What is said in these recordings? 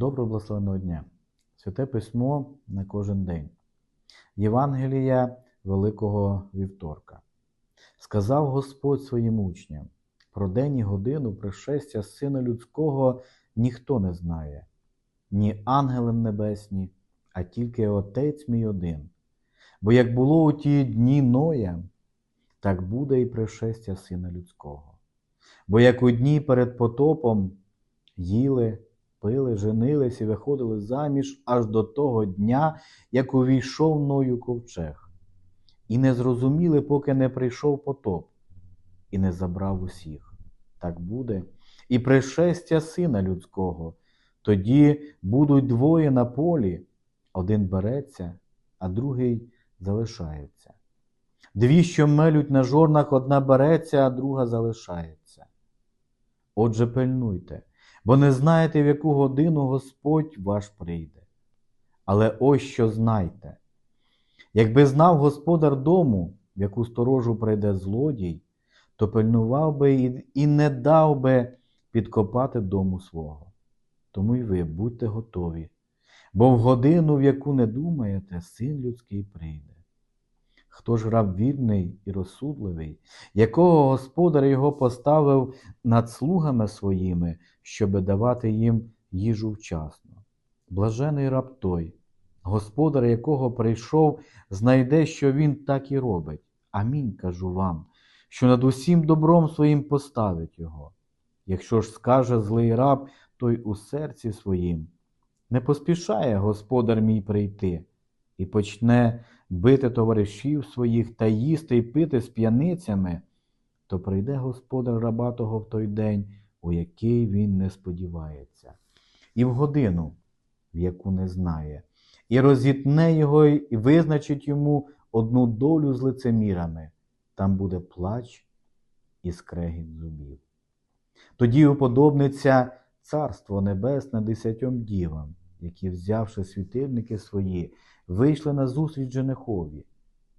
Доброго благословеного дня! Святе письмо на кожен день. Євангелія Великого Вівторка. Сказав Господь своїм учням: про день і годину пришестя Сина Людського ніхто не знає, ні ангели небесні, а тільки Отець мій один. Бо як було у ті дні Ноя, так буде і пришестя Сина Людського. Бо як у дні перед потопом їли, пили, женились і виходили заміж аж до того дня, як увійшов Ною ковчег, і не зрозуміли, поки не прийшов потоп, і не забрав усіх. Так буде і пришестя Сина Людського. Тоді будуть двоє на полі, один береться, а другий залишається. Дві, що мелють на жорнах, одна береться, а друга залишається. Отже, пильнуйте, бо не знаєте, в яку годину Господь ваш прийде. Але ось що знайте. Якби знав господар дому, в яку сторожу прийде злодій, то пильнував би і- не дав би підкопати дому свого. Тому й ви будьте готові, бо в годину, в яку не думаєте, син людський прийде. Хто ж раб вірний і розсудливий, якого господар його поставив над слугами своїми, щоби давати їм їжу вчасно? Блажений раб той, господар якого прийшов, знайде, що він так і робить. Амінь кажу вам, що над усім добром своїм поставить його. Якщо ж скаже злий раб, той у серці своїм, не поспішає господар мій прийти, і почне бити товаришів своїх та їсти й пити з п'яницями, то прийде господар раба того в той день, у який він не сподівається, і в годину, в яку не знає, і розітне його і визначить йому одну долю з лицемірами, там буде плач і скрегіт зубів. Тоді уподобниться Царство Небесне десятьом дівам, які, взявши світильники свої, вийшли на зустріч женихові.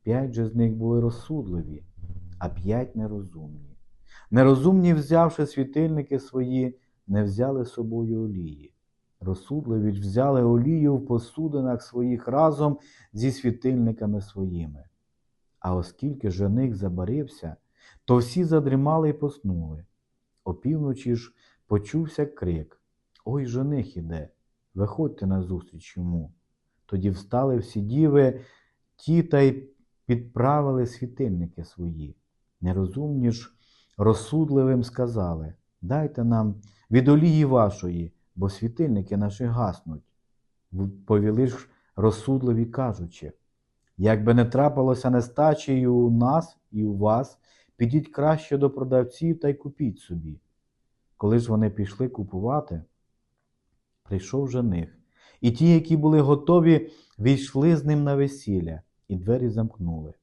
П'ять же з них були розсудливі, а п'ять нерозумні. Нерозумні, взявши світильники свої, не взяли з собою олії. Розсудливі взяли олію в посудинах своїх разом зі світильниками своїми. А оскільки жених забарився, то всі задрімали й поснули. Опівночі ж почувся крик Ой, жених іде, виходьте назустріч йому. Тоді встали всі діви, ті та й підправили світильники свої. Нерозумні ж розсудливим сказали Дайте нам від олії вашої, бо світильники наші гаснуть. Повіли ж розсудливі кажучи, як би не трапилося нестачі і у нас, і у вас, підіть краще до продавців та й купіть собі. Коли ж вони пішли купувати, прийшов жених, і ті, які були готові, війшли з ним на весілля, і двері замкнули.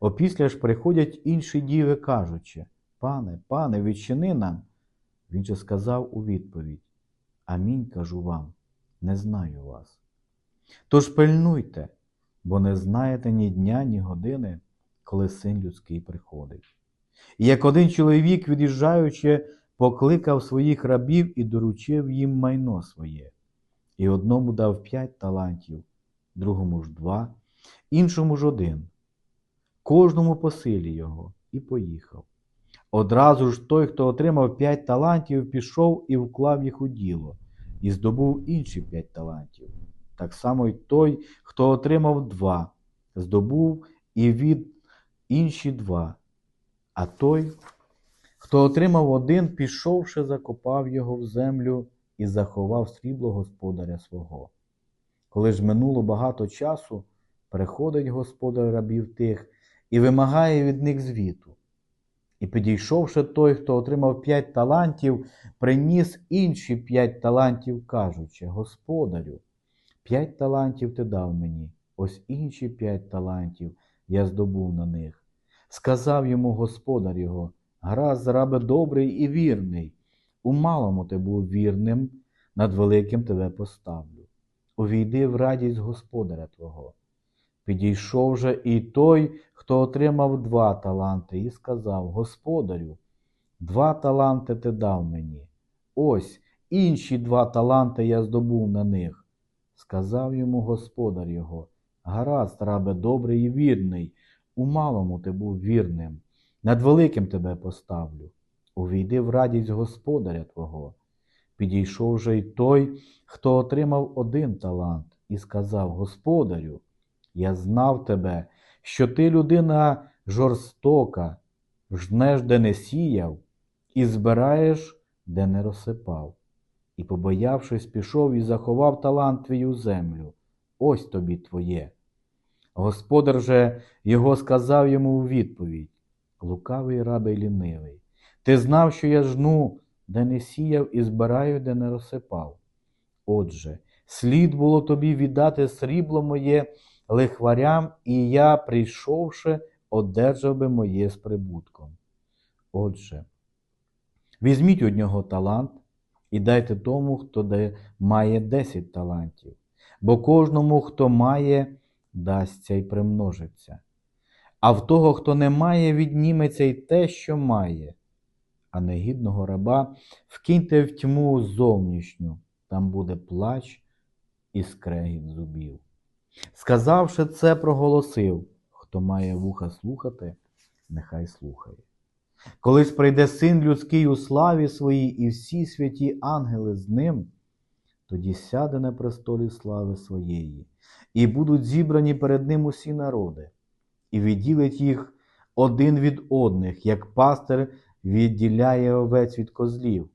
Опісля ж приходять інші діви, кажучи: Пане, пане, відчини нам. Він же сказав у відповідь: Амінь кажу вам, не знаю вас. Тож пильнуйте, бо не знаєте ні дня, ні години, коли син людський приходить. І як один чоловік, від'їжджаючи, покликав своїх рабів і доручив їм майно своє, і одному дав п'ять талантів, другому ж два, іншому ж один, кожному по силі його, і поїхав. Одразу ж той, хто отримав п'ять талантів, пішов і вклав їх у діло, і здобув інші п'ять талантів. Так само й той, хто отримав два, здобув і від інші два. А той, хто отримав один, пішовши, закопав його в землю і заховав срібло господаря свого. Коли ж минуло багато часу, приходить господар рабів тих і вимагає від них звіту. І підійшовши той, хто отримав п'ять талантів, приніс інші п'ять талантів, кажучи: Господарю, п'ять талантів ти дав мені, ось інші п'ять талантів я здобув на них. Сказав йому господар його, гаразд, рабе добрий і вірний. У малому ти був вірним, над великим тебе поставлю. Увійди в радість господаря твого. Підійшов же і той, хто отримав два таланти, і сказав: Господарю, два таланти ти дав мені. Ось інші два таланти я здобув на них. Сказав йому господар його, гаразд, рабе добрий і вірний, у малому ти був вірним, над великим тебе поставлю. Увійди в радість господаря твого. Підійшов же й той, хто отримав один талант, і сказав Господарю, я знав тебе, що ти людина жорстока, жнеш, де не сіяв, і збираєш, де не розсипав. І, побоявшись, пішов і заховав талант у землю. Ось тобі твоє. Господар же його сказав йому у відповідь Лукавий рабе й лінивий. Ти знав, що я жну, де не сіяв, і збираю, де не розсипав. Отже, слід було тобі віддати срібло моє лихварям, і я, прийшовши, одержав би моє з прибутком. Отже, візьміть у нього талант і дайте тому, хто має десять талантів, бо кожному, хто має, дасться й примножиться. А в того, хто не має, відніметься й те, що має. А негідного раба вкиньте в тьму зовнішню, там буде плач і скрегіт зубів. Сказавши це, проголосив, хто має вуха слухати, нехай слухає. Колись прийде син людський у славі своїй, і всі святі ангели з ним, тоді сяде на престолі слави своєї, і будуть зібрані перед ним усі народи, і відділить їх один від одних, як пастир відділяє овець від козлів,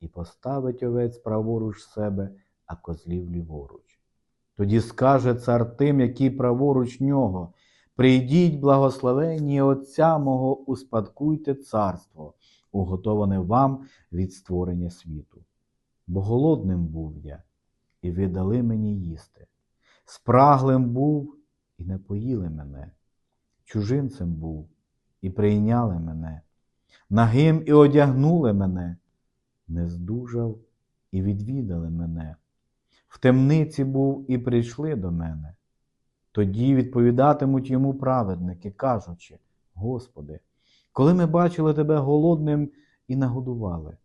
і поставить овець праворуч себе, а козлів ліворуч. Тоді скаже цар тим, які праворуч нього, прийдіть, благословенні Отця мого, успадкуйте царство, уготоване вам від створення світу. Бо голодним був я, і ви дали мені їсти. Спраглим був, і не поїли мене, чужинцем був, і прийняли мене, нагим і одягнули мене, не здужав і відвідали мене. В темниці був і прийшли до мене. Тоді відповідатимуть йому праведники, кажучи: Господи, коли ми бачили Тебе голодним і нагодували,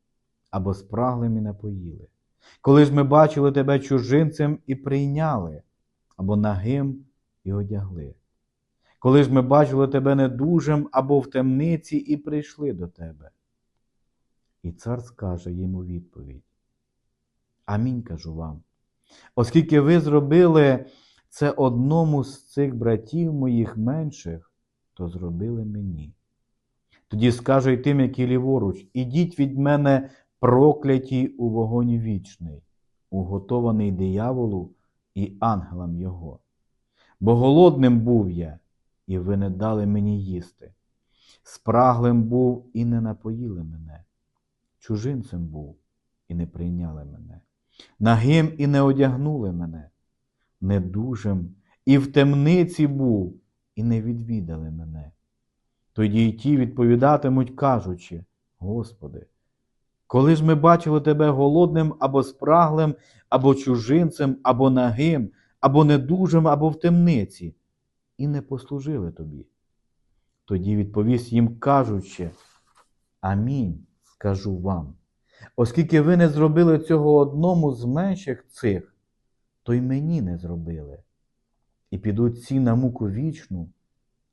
або спраглим і напоїли, коли ж ми бачили Тебе чужинцем і прийняли, або нагим і одягли, коли ж ми бачили Тебе недужим або в темниці і прийшли до Тебе. І цар скаже йому відповідь: Амінь кажу вам. Оскільки ви зробили це одному з цих братів моїх менших, то зробили мені. Тоді скаже й тим, які ліворуч, ідіть від мене прокляті у вогонь вічний, уготований дияволу і ангелам його. Бо голодним був я, і ви не дали мені їсти. Спраглим був і не напоїли мене, чужинцем був і не прийняли мене нагим і не одягнули мене, недужим і в темниці був, і не відвідали мене. Тоді й ті відповідатимуть, кажучи, Господи, коли ж ми бачили Тебе голодним або спраглим, або чужинцем, або нагим, або недужим, або в темниці, і не послужили Тобі. Тоді відповість їм, кажучи, Амінь, кажу вам. Оскільки ви не зробили цього одному з менших цих, то й мені не зробили. І підуть ці на муку вічну,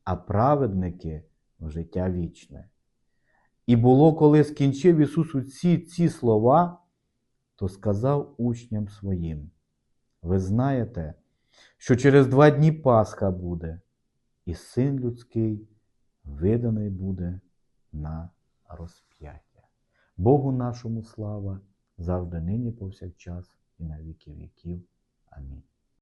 а праведники в життя вічне. І було, коли скінчив Ісус усі ці слова, то сказав учням своїм: Ви знаєте, що через два дні Пасха буде, і син людський виданий буде на розп'яття. Богу нашому слава, завжди нині повсякчас і на віки віків. Амінь.